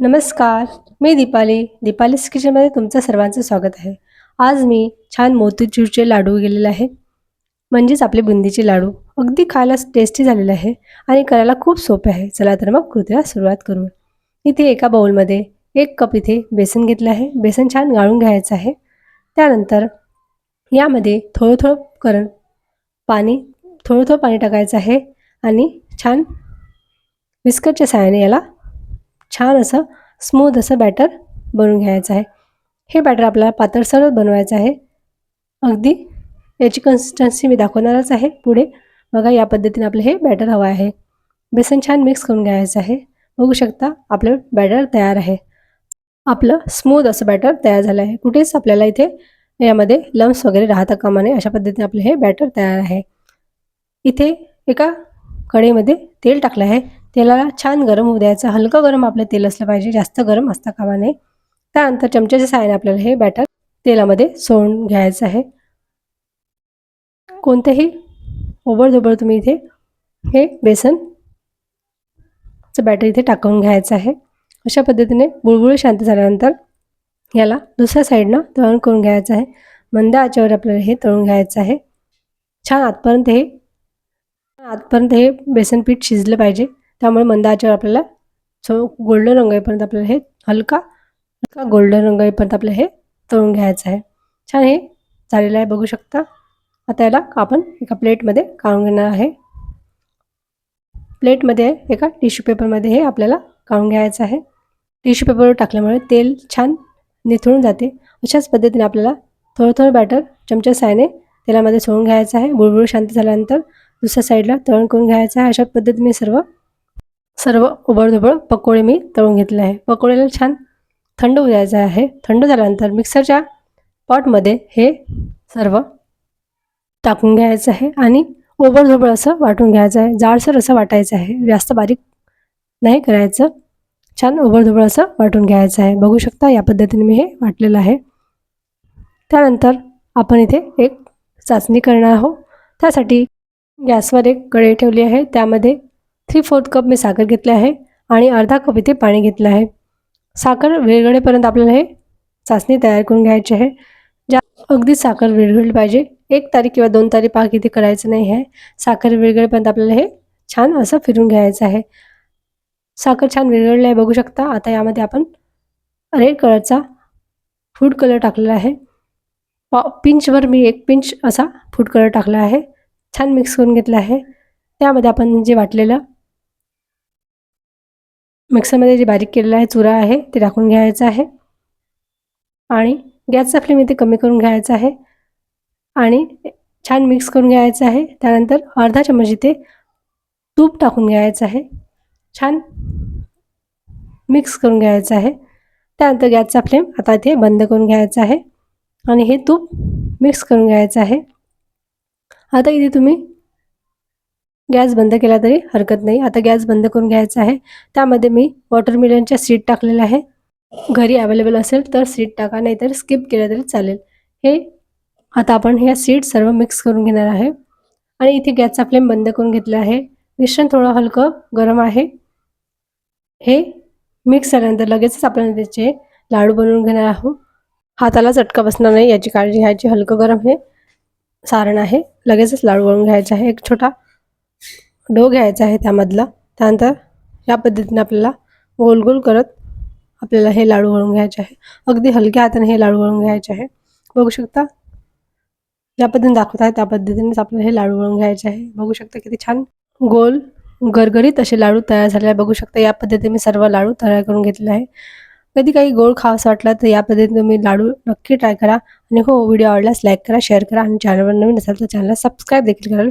नमस्कार मी दीपाली. दीपालीस किचनमध्ये तुमचं सर्वांचं स्वागत आहे. आज मी छान मोतीचूरचे लाडू गेलेले आहे. म्हणजेच आपले बुंदीचे लाडू. अगदी खायला टेस्टी झालेले आहे आणि करायला खूप सोपे आहे. चला तर मग कृतीला सुरुवात करू. इथे एका बाउलमध्ये एक कप इथे बेसन घेतलं आहे. बेसन छान गाळून घ्यायचं आहे. त्यानंतर यामध्ये थोडं थोडं करून पाणी थोडं थोडं पाणी टाकायचं आहे आणि छान विस्कटच्या सहाय्याने याला छान असं स्मूथ असं बॅटर बनवून घ्यायचं आहे. हे बॅटर आपल्याला पातळसरच बनवायचं आहे. अगदी याची कन्सिस्टन्सी मी दाखवणारच आहे पुढे. बघा या पद्धतीने आपलं हे बॅटर हवं आहे. बेसन छान मिक्स करून घ्यायचं आहे. बघू शकता आपलं बॅटर तयार आहे. आपलं स्मूथ असं बॅटर तयार झालं आहे. कुठेच आपल्याला इथे यामध्ये लम्स वगैरे राहता कामा नये अशा पद्धतीने आपलं हे बॅटर तयार आहे. इथे एका कढईमध्ये तेल टाकलं आहे. तेलाला छान गरम होऊ द्यायचं. हलकं गरम आपलं तेल असलं पाहिजे. जास्त गरम असता कामा नये. त्यानंतर चमच्याच्या साहाय्याने आपल्याला हे बॅटर तेलामध्ये सोडून घ्यायचं आहे. कोणतेही ओबडधोबड तुम्ही इथे हे बेसन बॅटर इथे टाकून घ्यायचं आहे. अशा पद्धतीने बुळबुळ शांत झाल्यानंतर याला दुसऱ्या साईडनं तळण करून घ्यायचं आहे. मंद आचेवर आपल्याला हे तळून घ्यायचं आहे. छान आतपर्यंत हे आतपर्यंत हे बेसन पीठ शिजलं पाहिजे. त्यामुळे मंद आचेवर आपल्याला सो गोल्डन रंग येईपर्यंत आपल्याला हे हलका हलका गोल्डन रंग येईपर्यंत आपल्याला हे तळून घ्यायचं आहे. छान हे झालेलं आहे बघू शकता. आता याला आपण एका प्लेटमध्ये काढून घेणार आहे. प्लेटमध्ये एका टिश्यू पेपरमध्ये हे आपल्याला काढून घ्यायचं आहे. टिश्यू पेपरवर टाकल्यामुळे तेल छान निथळून जाते. अशाच पद्धतीने आपल्याला थोडं थोडं बॅटर चमच्या सायने तेलामध्ये सोडून घ्यायचं आहे. बुळबुळ शांत झाल्यानंतर दुसऱ्या साईडला तळण करून घ्यायचं आहे. अशा पद्धतीने सर्व सर्व उबडधोबड पकोडे मी तळून घेतले आहे. पकोडेला छान थंड होऊ द्यायचं आहे. थंड झाल्यानंतर मिक्सरच्या पॉटमध्ये हे सर्व टाकून घ्यायचं आहे आणि ओबडधोबड असं वाटून घ्यायचं आहे. जाडसर असं वाटायचं आहे. जास्त बारीक नाही करायचं. छान ओबडधोबड असं वाटून घ्यायचं आहे. बघू शकता या पद्धतीने मी हे वाटलेलं आहे. त्यानंतर आपण इथे एक चाचणी करणार आहोत. त्यासाठी गॅसवर एक कढई ठेवली आहे. त्यामध्ये थ्री फोर्थ कप मी साखर घेतले आहे आणि अर्धा कप इथे पाणी घेतलं आहे. साखर विरघळेपर्यंत आपल्याला हे चाचणी तयार करून घ्यायची आहे. ज्या अगदी साखर विरघळली पाहिजे. एक तारीख किंवा दोन तारीख पाक इथे करायचं नाही आहे. साखर विरघळेपर्यंत आपल्याला हे छान असं फिरून घ्यायचं आहे. साखर छान विरघळलं आहे बघू शकता. आता यामध्ये आपण रेड कलरचा फूड कलर टाकलेला आहे. पा पिंचवर मी एक पिंच असा फूड कलर टाकला आहे. छान मिक्स करून घेतला आहे. त्यामध्ये आपण जे वाटलेलं मिक्सरमध्ये जे बारीक केलेलं आहे चुरा आहे ते टाकून घ्यायचं आहे. आणि गॅसचा फ्लेम इथे कमी करून घ्यायचा आहे. आणि छान मिक्स करून घ्यायचं आहे. त्यानंतर अर्धा चम्मच इथे तूप टाकून घ्यायचं आहे. छान मिक्स करून घ्यायचं आहे. त्यानंतर गॅसचा फ्लेम आता इथे बंद करून घ्यायचा आहे. आणि हे तूप मिक्स करून घ्यायचं आहे. आता इथे तुम्ही गॅस बंद केला तरी हरकत नाही. आता गॅस बंद करून घ्यायचा आहे. त्यामध्ये मी वॉटरमिलनच्या सीट टाकलेलं आहे. घरी अवेलेबल असेल तर सीट टाका नाही तर स्किप केलं तरी चालेल. हे आता आपण ह्या सीट सर्व मिक्स करून घेणार आहे. आणि इथे गॅसचा फ्लेम बंद करून घेतला आहे. मिश्रण थोडं हलकं गरम आहे. हे मिक्स झाल्यानंतर लगेचच आपण त्याचे लाडू बनवून घेणार आहोत. हाताला चटका बसणार नाही याची काळजी घ्यायची. हलकं गरम हे सारण आहे. लगेचच लाडू बनवून घ्यायचे आहे. एक छोटा डो घ्यायचा आहे त्यामधला. त्यानंतर या पद्धतीने आपल्याला गोल गोल करत आपल्याला हे लाडू वळून घ्यायचे आहे. अगदी हलक्या हाताने हे लाडू वळून घ्यायचे आहे. बघू शकता ज्या पद्धतीने दाखवत आहे त्या पद्धतीनेच आपल्याला हे लाडू वळून घ्यायचे आहे. बघू शकता किती छान गोल गरगरीत असे लाडू तयार झाले आहे. बघू शकता या पद्धतीने मी सर्व लाडू तयार करून घेतले आहे. कधी काही गोड खावंसं वाटला तर या पद्धतीने तुम्ही लाडू नक्की ट्राय करा. आणि हो व्हिडिओ आवडल्यास लाईक करा शेअर करा आणि चॅनलवर नवीन असाल तर चॅनलला सबस्क्राईब देखील करा